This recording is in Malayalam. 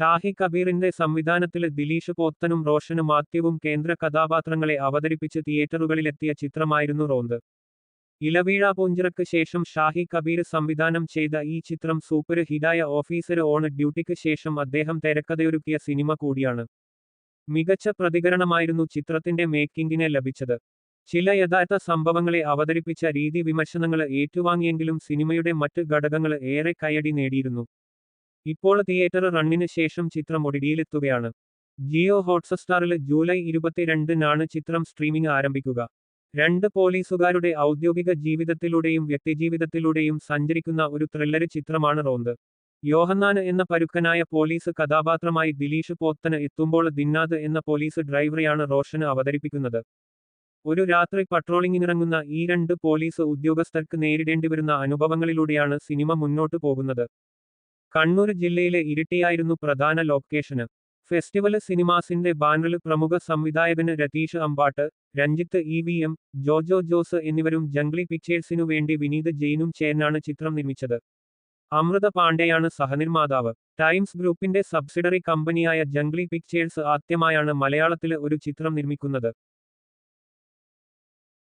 ഷാഹി കബീറിന്റെ സംവിധാനത്തിൽ ദിലീഷ് പോത്തനും റോഷനും മാത്യുവും കേന്ദ്ര കഥാപാത്രങ്ങളെ അവതരിപ്പിച്ച് തിയേറ്ററുകളിലെത്തിയ ചിത്രമായിരുന്നു റോന്ത്. ഇലവീഴ പൂഞ്ചിറക്ക് ശേഷം ഷാഹി കബീർ സംവിധാനം ചെയ്ത ഈ ചിത്രം സൂപ്പർ ഹിറ്റായ ഓഫീസർ ഓൺ ഡ്യൂട്ടിക്ക് ശേഷം അദ്ദേഹം തിരക്കഥയൊരുക്കിയ സിനിമ കൂടിയാണ്. മികച്ച പ്രതികരണമായിരുന്നു ചിത്രത്തിന്റെ മേക്കിംഗിന് ലഭിച്ചത്. ചില യഥാർത്ഥ സംഭവങ്ങളെ അവതരിപ്പിച്ച രീതി വിമർശനങ്ങൾ ഏറ്റുവാങ്ങിയെങ്കിലും സിനിമയുടെ മറ്റ് ഘടകങ്ങൾ ഏറെ കയ്യടി നേടിയിരുന്നു. ഇപ്പോൾ തിയേറ്റർ റണ്ണിന് ശേഷം ചിത്രം ഒടിടിയിലെത്തുകയാണ് ജിയോ ഹോട്ട്സ്റ്റാറിൽ ജൂലൈ ഇരുപത്തിരണ്ടിനാണ് ചിത്രം സ്ട്രീമിംഗ് ആരംഭിക്കുക. രണ്ട് പോലീസുകാരുടെ ഔദ്യോഗിക ജീവിതത്തിലൂടെയും വ്യക്തിജീവിതത്തിലൂടെയും സഞ്ചരിക്കുന്ന ഒരു ത്രില്ലർ ചിത്രമാണ് റോന്ത്. യോഹന്നാന് എന്ന പരുക്കനായ പോലീസ് കഥാപാത്രമായി ദിലീഷ് പോത്തന് എത്തുമ്പോൾ ദിന്നാദ് എന്ന പോലീസ് ഡ്രൈവറെയാണ് റോഷന് അവതരിപ്പിക്കുന്നത്. ഒരു രാത്രി പട്രോളിങ്ങിനിറങ്ങുന്ന ഈ രണ്ട് പോലീസ് ഉദ്യോഗസ്ഥർക്ക് നേരിടേണ്ടിവരുന്ന അനുഭവങ്ങളിലൂടെയാണ് സിനിമ മുന്നോട്ടു പോകുന്നത്. കണ്ണൂർ ജില്ലയിലെ ഇരിട്ടിയായിരുന്നു പ്രധാന ലൊക്കേഷന് ഫെസ്റ്റിവൽ സിനിമാസിന്റെ ബാനറിൽ പ്രമുഖ സംവിധായകന് Ratheesh Ambat Ranjith E V M Jojo Jose എന്നിവരും ജംഗ്ലി പിക്ചേഴ്സിനു വേണ്ടി വിനീത് ജെയിനും ചേർന്നാണ് ചിത്രം നിർമ്മിച്ചത്. അമൃത പാണ്ഡെയാണ് സഹനിർമ്മാതാവ്. ടൈംസ് ഗ്രൂപ്പിന്റെ സബ്സിഡറി കമ്പനിയായ ജംഗ്ലി പിക്ചേഴ്സ് ആദ്യമായാണ് മലയാളത്തിലെ ഒരു ചിത്രം നിർമ്മിക്കുന്നത്.